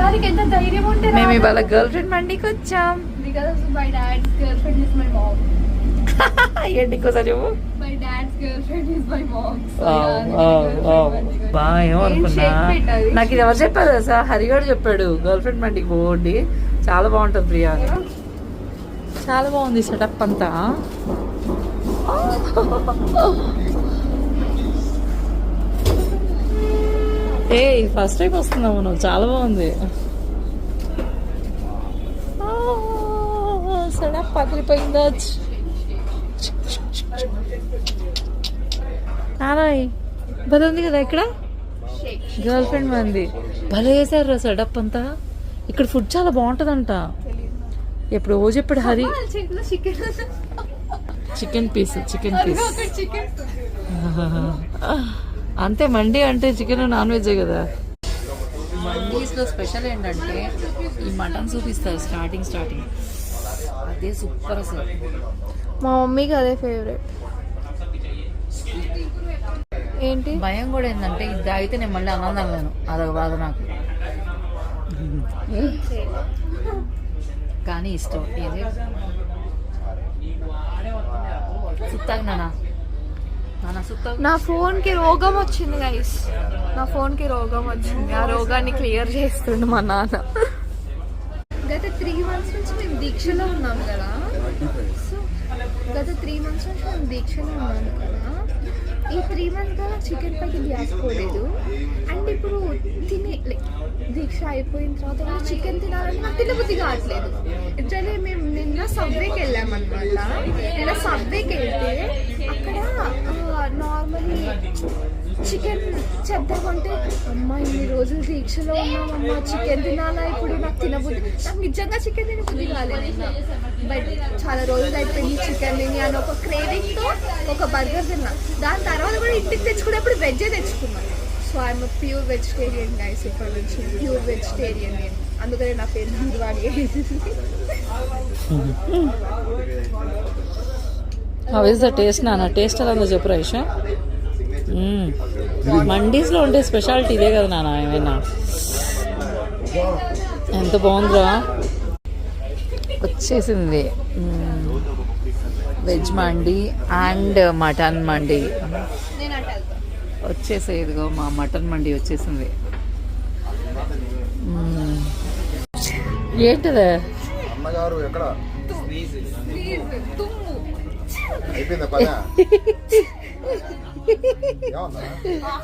దానికి ఎంత ధైర్యం ఉంటే మేము ఇవాళ గర్ల్ ఫ్రెండ్ మండికి వచ్చాం because my dad's girlfriend is my mom ఏంటి ఇంకోసారి చెప్పు? My dad's girlfriend is my mom బా ఏమనుకున్నా? నాకు ఇది ఎవరు చెప్పారు సార్ హరిగాడు చెప్పాడు గర్ల్ ఫ్రెండ్ మండికి పోండి. చాలా బాగుంటుంది ప్రియా. చాలా బాగుంది సెటప్ అంతా. ఏ ఫస్ట్ టైం వస్తున్నావు నువ్వు చాలా బాగుంది. సెటప్ పగిలిపోయిందా? నారాయ్ భలే ఉంది కదా ఇక్కడ? గర్ల్ ఫ్రెండ్ మంది. భలే వేసారు సెటప్ అంతా. ఇక్కడ ఫుడ్ చాలా బాగుంటదంట. ఎప్పుడు ఓ చెప్పాడు Hari. Chicken piece chicken piece అంతే మండి అంటే చికెన్ నాన్ వెజ్ కదా. మండీస్లో స్పెషల్ ఏంటంటే ఈ మటన్ సూప్ ఇస్తారు స్టార్టింగ్ స్టార్టింగ్. అదే సూపర్ అసలు. మా మమ్మీకి అదే ఫేవరెట్ ఏంటి? భయం కూడా ఏంటంటే ఇది తాగితే నేను మళ్ళీ అన్నం తినలేను. అదొక బాధ నాకు. కానీ ఇష్టం. ఏది? సుత్తాకు నా ఫోన్కి రోగం వచ్చింది గైస్ నా ఫోన్కి రోగం వచ్చింది. ఆ రోగాన్ని క్లియర్ చేస్తుండు మా నాన్న. గత త్రీ మంత్స్ నుంచి మేము దీక్షలో ఉన్నాం కదా. సో గత త్రీ మంత్స్ నుంచి మేము దీక్షలో ఉన్నాం కదా. ఈ త్రీ మంత్స్ కదా చికెన్ పైకి గ్యాస్ పోలేదు. అండ్ ఇప్పుడు తినే దీక్ష అయిపోయిన తర్వాత కూడా చికెన్ తినాలని నాకు తినబుద్ధి కావట్లేదు. యాక్చువల్లీ మేము నిన్న సబ్వేకి వెళ్ళామన్నమాట. నిన్న సబ్వేకి వెళ్తే చికెన్ చేద్దామంటే అమ్మ ఇన్ని రోజులు దీక్షలో ఉన్నామమ్మ చికెన్ తినాలా ఇప్పుడు? నాకు తినబుద్ధి నాకు నిజంగా చికెన్ తినబుద్ధి కాలేదు. బట్ చాలా రోజులు అయిపోయింది చికెన్ తిని అని ఒక క్రేవింగ్తో ఒక బర్గర్ తిన్నా. దాని తర్వాత కూడా ఇంటికి తెచ్చుకునేప్పుడు వెజ్జే తెచ్చుకున్నాను so I'm pure vegetarian guys ఇప్పటి నుంచి. ప్యూర్ వెజిటేరియన్ నేను. అందుకనే నా పేరు హిందువాడి హౌ ద టేస్ట్ నాన్న? టేస్ట్ ఎలా ఉందో చెప్పు రైషా మండీస్లో ఉండే స్పెషాలిటీ ఇదే కదా నాన్న ఏమైనా? ఎంత బాగుందిరా? వచ్చేసింది. వెజ్ మండి అండ్ మటన్ మండి. నేను అంటే వచ్చేసే ఇదిగో మా మటన్ మండి వచ్చేసింది. ఏంటిదే? అన్నగారు ఎక్కడ? ยอดเหรอ